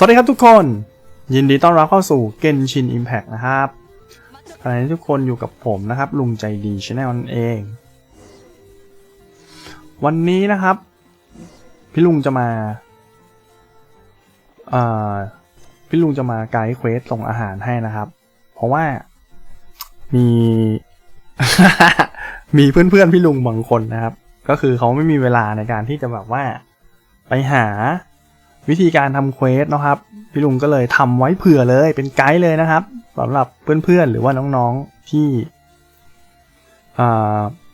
สวัสดีครับทุกคน ยินดีต้อนรับเข้าสู่ Genshin Impact นะครับขณะนี้ทุกคนอยู่กับผมนะครับ ลุงใจดีช n แนลนั่นเอง วันนี้นะครับ พี่ลุงจะมาเอ่อพี่ลุงจะมาไกด์เควสส่งอาหารให้นะครับ เพราะว่ามี มีเพื่อนๆพี่ลุงบางคนนะครับ ก็คือเขาไม่มีเวลาในการที่จะแบบว่าไปหา วิธีการทำเควสนะครับ พี่ลุงก็เลยทำไว้เผื่อเลยเป็นไกด์เลยนะครับสำหรับเพื่อนๆหรือว่าน้องๆที่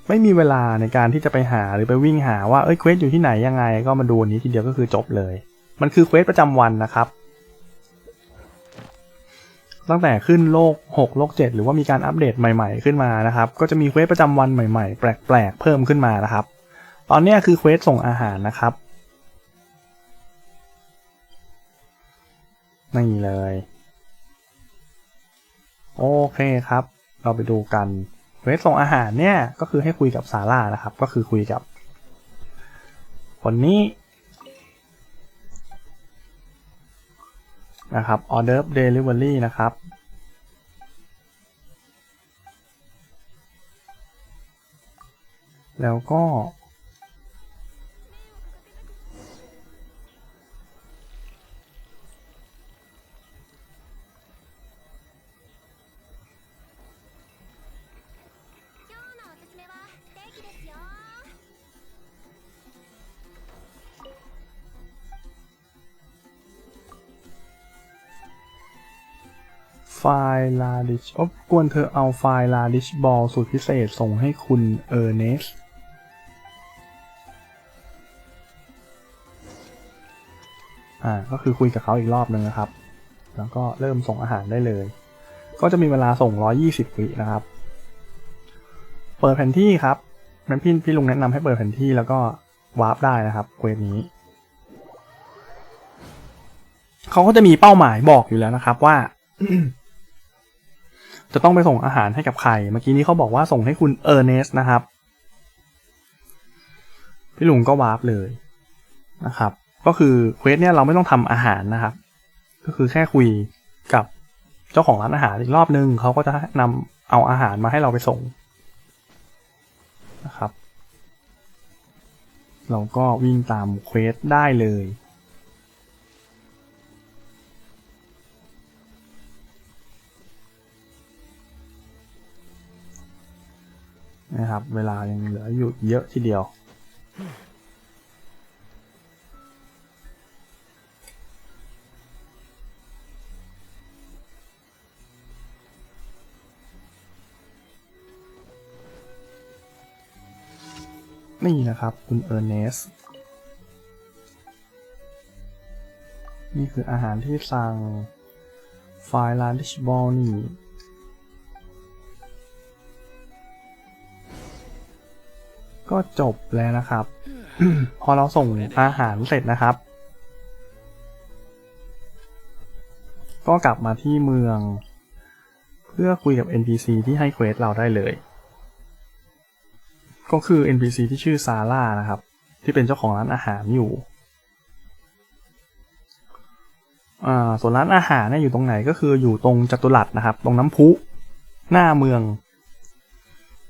ไม่มีเวลาในการที่จะไปหาหรือไปวิ่งหาว่าเอ้ยเควสอยู่ที่ไหนยังไง ก็มาดูนี้ทีเดียวก็คือจบเลย มันคือเควสประจำวันนะครับ ตั้งแต่ขึ้นโลก 6 โลก 7 หรือว่ามีการอัปเดตใหม่ ๆ ขึ้นมานะครับ ก็จะมีเควสประจำวันใหม่ ๆ แปลกๆเพิ่มขึ้นมานะครับ ตอนนี้คือเควสส่งอาหารนะครับ นี่เลย โอเคครับ เราไปดูกันเวสส่งอาหารเนี่ยก็คือให้คุยกับซาร่านะครับ ก็คือคุยกับคนนี้นะครับ Order Delivery นะครับแล้วก็ ไฟล์ลาดิชอบกวนเธอเอาไฟล์ลาดิชบอลสูตรพิเศษส่งให้คุณเออร์เนสอ่าก็คือคุยกับเขาอีกรอบนึงนะครับ แล้วก็เริ่มส่งอาหารได้เลย ก็จะมีเวลาส่ง 120 วินะครับ เปิดแผนที่ครับนั้นพี่พี่ลุงแนะนำให้เปิดแผนที่แล้วก็วาร์ปได้นะครับเควสนี้เขาก็จะมีเป้าหมายบอกอยู่แล้วนะครับว่า จะต้องไปส่งอาหารให้กับใคร เมื่อกี้นี้เขาบอกว่าส่งให้คุณเออร์เนสนะครับ พี่ลุงก็วาร์ปเลยนะครับ ก็คือเควสเนี่ยเราไม่ต้องทำอาหารนะครับ ก็คือแค่คุยกับเจ้าของร้านอาหารอีกรอบนึงเขาก็จะนำเอาอาหารมาให้เราไปส่งนะครับ เราก็วิ่งตามเควสได้เลย นะครับ เวลายังเหลืออยู่เยอะทีเดียว นี่นะครับ คุณเออร์เนส นี่คืออาหารที่สั่งไฟล์ลาดิชบอลนี่ ก็จบแล้วนะครับ พอเราส่งอาหารเสร็จนะครับ ก็กลับมาที่เมือง เพื่อคุยกับ NPC ที่ให้เควสเราได้เลย ก็คือ NPC ที่ชื่อซาร่านะครับ ที่เป็นเจ้าของร้านอาหารอยู่อ่าส่วนร้านอาหารเนี่ยอยู่ตรงไหนก็คืออยู่ตรงจัตุรัสนะครับ ตรงน้ำพุ หน้าเมือง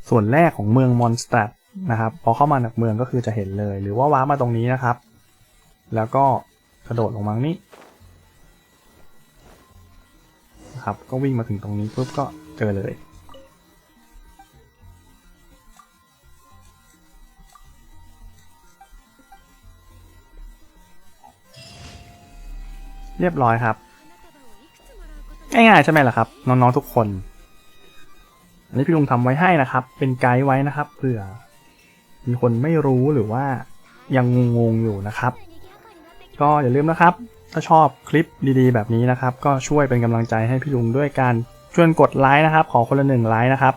ส่วนแรกของเมืองมอนสตัด นะครับพอเข้ามาจากเมืองก็คือจะเห็นเลย หรือว่าว้ามาตรงนี้นะครับ แล้วก็กระโดดลงมานี้นะครับก็วิ่งมาถึงตรงนี้ปุ๊บก็เจอเลยเรียบร้อยครับ ง่ายๆใช่ไหมล่ะครับ น้องๆทุกคน อันนี้พี่ลุงทำไว้ให้นะครับ เป็นไกด์ไว้นะครับเผื่อ มีคนไม่รู้หรือว่ายังงงอยู่นะครับ ก็อย่าลืมนะครับ ถ้าชอบคลิปดีๆ แบบนี้นะครับ ก็ช่วยเป็นกำลังใจให้พี่ลุงด้วยการช่วยกดไลค์นะครับ ขอคนละหนึ่งไลค์นะครับ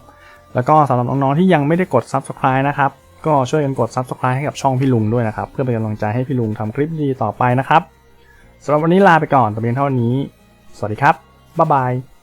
แล้วก็สำหรับน้องๆที่ยังไม่ได้กด Subscribe นะครับ ก็ช่วยกันกด Subscribe ให้กับช่องพี่ลุงด้วยนะครับ เพื่อเป็นกำลังใจให้พี่ลุงทำคลิปดีต่อไปนะครับสำหรับวันนี้ลาไปก่อนแต่เพียงเท่านี้ สวัสดีครับบ๊ายบาย